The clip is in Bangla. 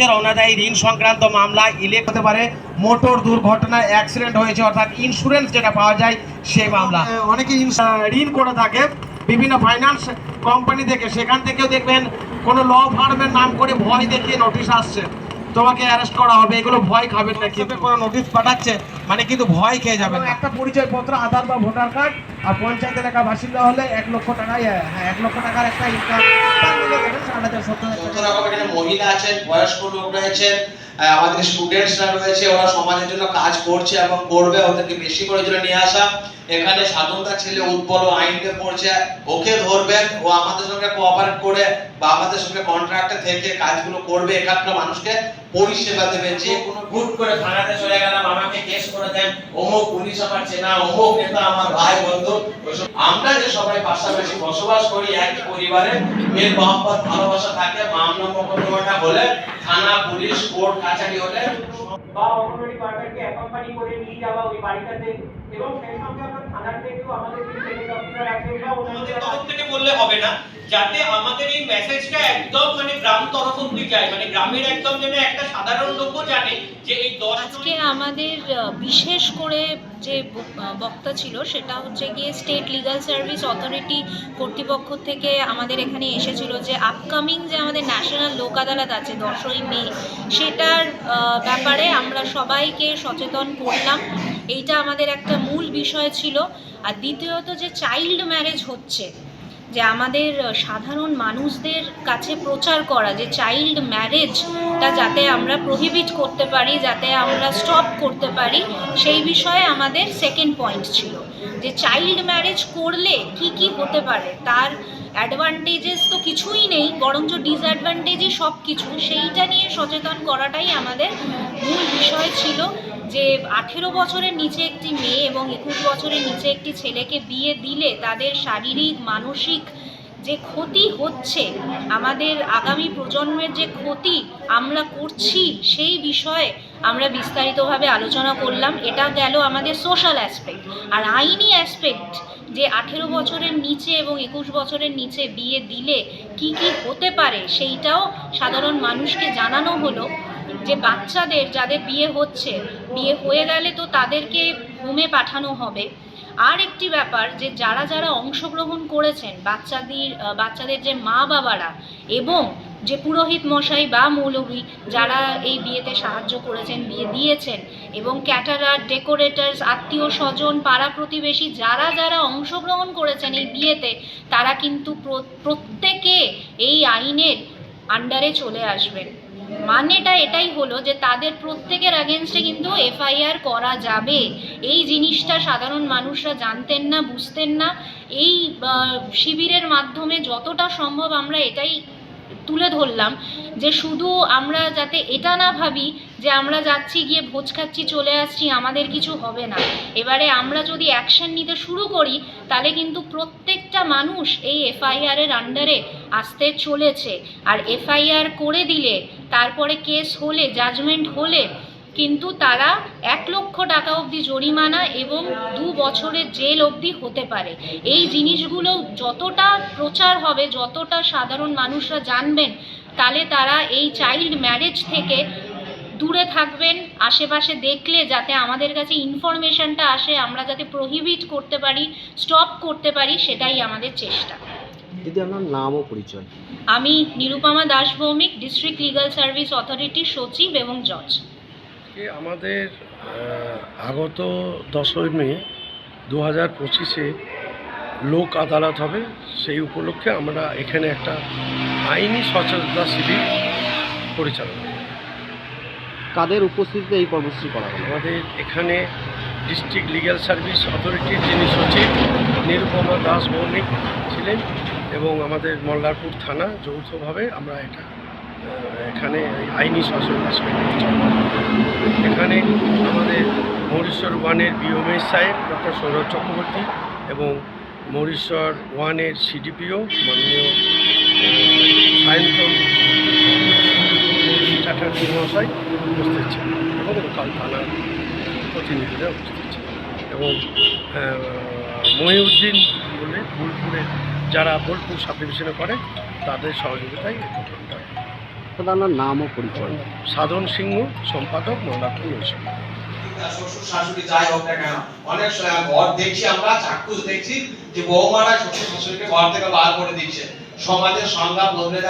পক্ষে রওনা দেয় ঋণ সংক্রান্ত মামলা ইলেক হতে পারে। মোটর দুর্ঘটনায় অ্যাক্সিডেন্ট হয়েছে অর্থাৎ ইন্স্যুরেন্স যেটা পাওয়া যায় সেই মামলা। অনেকে ঋণ করে থাকে বিভিন্ন ফাইন্যান্স কোম্পানি থেকে। সেখান থেকেও দেখবেন কোনো ল ফার্মের নাম করে ভয় দেখিয়ে নোটিশ আসছে। তোমাকে অ্যারেস্ট করা হবে এগুলো ভয় খাবেন না কিন্তু। কোনো নোটিশ পাঠাচ্ছে মানে কিন্তু ভয় খেয়ে যাবেন একটা পরিচয় পত্র আধার বা ভোটার কার্ড আর পঞ্চায়েত এলাকার বাসিন্দা হলে এক লক্ষ টাকায় হ্যাঁ এক লক্ষ টাকার একটা ইনকাম ওদেরকে বেশি করে নিয়ে আসা। এখানে ছেলে পড়ছে, ওকে ও আমাদের সঙ্গে কোঅপারেট করে বা আমাদের সঙ্গে কন্ট্রাক্টে থেকে কাজগুলো করবে এখানকার মানুষকে পরিষেবা দেবে, যে কোনো হুট করে থানাতে চলে গেলাম আমাকে কেস করে দেন অমুক পুলিশ আমার চেনা অমুক নেতা আমার ভাই বন্ধু। আমরা যে সবাই পাশাপাশি বসবাস করি একই পরিবারে মেল মহব্বত ভালোবাসা থাকে মামলা মোকদ্দমাটা হলে থানা পুলিশ কোর্ট কাছারি হলে বা অঙ্গনওয়াড়ি ওয়ার্কারকে অ্যাকম্পানি করে নিয়ে যাওয়া ওই বাড়িটাতে। এবং সেই সঙ্গে আমরা থানার থেকেও আমাদের যে অফিসার আছেন বা ওনাদের তরফ থেকে বললে হবে না। যাতে আমাদের এই মেসেজটা একদম মানে গ্রাম তরফ অব্দি যায়। মানে গ্রামের একদম যেন একটা সাধারণ লোকও জানে যে এই আজকে আমাদের বিশেষ করে যে বক্তা ছিল, সেটা হচ্ছে গিয়ে স্টেট লিগাল সার্ভিস অথরিটি কর্তৃপক্ষ থেকে আমাদের এখানে এসেছিল যে আপকামিং যে আমাদের ন্যাশনাল লোক আদালত আছে, দশই মে, সেটার ব্যাপারে আমরা সবাইকে সচেতন করলাম। এইটা আমাদের একটা মূল বিষয় ছিল। আর দ্বিতীয়ত যে চাইল্ড ম্যারেজ হচ্ছে যে আমাদের সাধারণ মানুষদের কাছে প্রচার করা, যে চাইল্ড ম্যারেজটা যাতে আমরা প্রহিবিট করতে পারি, যাতে আমরা স্টপ করতে পারি, সেই বিষয়ে আমাদের সেকেন্ড পয়েন্ট ছিল। যে চাইল্ড ম্যারেজ করলে কি কি হতে পারে, তার অ্যাডভান্টেজেস তো কিছুই নেই, বরঞ্চ ডিসঅ্যাডভান্টেজই সব কিছু সেইটা নিয়ে সচেতন করাটাই আমাদের মূল বিষয় ছিল। যে আঠেরো বছরের নিচে একটি মেয়ে এবং একুশ বছরের নিচে একটি ছেলেকে বিয়ে দিলে তাদের শারীরিক, মানসিক যে ক্ষতি হচ্ছে, আমাদের আগামী প্রজন্মের যে ক্ষতি আমরা করছি সেই বিষয়ে আমরা বিস্তারিতভাবে আলোচনা করলাম। এটা গেল আমাদের সোশ্যাল অ্যাসপেক্ট আর আইনি অ্যাসপেক্ট যে আঠেরো বছরের নিচে এবং একুশ বছরের নিচে বিয়ে দিলে কি কি হতে পারে সেইটাও সাধারণ মানুষকে জানানো হলো। যে বাচ্চাদের যাদের বিয়ে হচ্ছে, বিয়ে হয়ে গেলে তো তাদেরকে হোমে পাঠানো হবে। আর একটি ব্যাপার যে যারা যারা অংশগ্রহণ করেছেন, বাচ্চাদের বাচ্চাদের যে মা বাবারা এবং যে পুরোহিত মশাই বা মৌলভী যারা এই বিয়েতে সাহায্য করেছেন, বিয়ে দিয়েছেন এবং ক্যাটারার, ডেকোরেটার্স, আত্মীয় স্বজন, পাড়া প্রতিবেশী যারা যারা অংশগ্রহণ করেছেন এই বিয়েতে, তারা কিন্তু প্রত্যেকে এই আইনের আন্ডারে চলে আসবেন। মানেটা এটাই হলো যে তাদের প্রত্যেকের আগেনস্টে কিন্তু এফআইআর করা যাবে। এই জিনিসটা সাধারণ মানুষরা জানতেন না, বুঝতেন না। এই শিবিরের মাধ্যমে যতটা সম্ভব আমরা এটাই তুলে ধরলাম যে শুধু আমরা যাতে এটা না ভাবি যে আমরা যাচ্ছি, গিয়ে ভোজ খাচ্ছি, চলে আসছি, আমাদের কিছু হবে না। এবারে আমরা যদি অ্যাকশন নিতে শুরু করি, তাহলে কিন্তু প্রত্যেকটা মানুষ এই এফআইআর এর আন্ডারে আসতে চলেছে। আর এফআইআর করে দিলে তারপরে কেস হলে জাজমেন্ট হলে, কিন্তু তারা এক লক্ষ টাকা অবধি জরিমানা এবং দু বছরের জেল অবধি হতে পারে। এই জিনিসগুলো যতটা প্রচার হবে, যতটা সাধারণ মানুষরা জানবেন, তাহলে তারা এই চাইল্ড ম্যারেজ থেকে দূরে থাকবেন, আশেপাশে দেখলে যাতে আমাদের কাছে ইনফরমেশনটা আসে, আমরা যাতে প্রহিবিট করতে পারি স্টপ করতে পারি, সেটাই আমাদের চেষ্টা। যদি আপনার নাম ও পরিচয়। আমি Nirupama Das Bhowmik district legal service অথরিটির সচিব এবং জজ আমাদের আগত দশই মে দু হাজার পঁচিশে লোক আদালত হবে সেই উপলক্ষে আমরা এখানে একটা আইনি সচেতনতা শিবির পরিচালনা করি। কাদের উপস্থিতিতে এই কর্মসূচি করা হলো আমাদের এখানে ডিস্ট্রিক্ট লিগ্যাল সার্ভিস অথরিটির যিনি সচিব নিরুপমা দাস ভৌমিক ছিলেন এবং আমাদের মল্লারপুর থানা যৌথভাবে আমরা এটা এখানে আইনি পরিচালনা এখানে আমাদের মরিশ্বর ওয়ানের বিওমেশ সাহেব, ডক্টর সৌরভ চক্রবর্তী এবং মরিশ্বর ওয়ানের সিডিপিও মাননীয় সায়ন্তন চ্যাটার্জি মহাশয় উপস্থিত ছিলেন এবং লোকাল থানার প্রতিনিধিরা উপস্থিত ছিলেন এবং মহিউদ্দিন বলে বোলপুরে যারা বোলপুর সাব ডিভিশনে করে তাদের সহযোগিতায় আপনার নাম ও পরিচয়। সাধন সিংহ সম্পাদক মল্লারপুর নৈশাল তার শ্বশুর শাশুড়ি যাই হোক না কেন অনেক সময় ঘর দেখছি আমরা চাক্ষুষ দেখছি যে বৌমারা শ্বশুর শাশুড়িকে ঘর থেকে বার করে দিচ্ছে। সমাজের সংজ্ঞা বদলে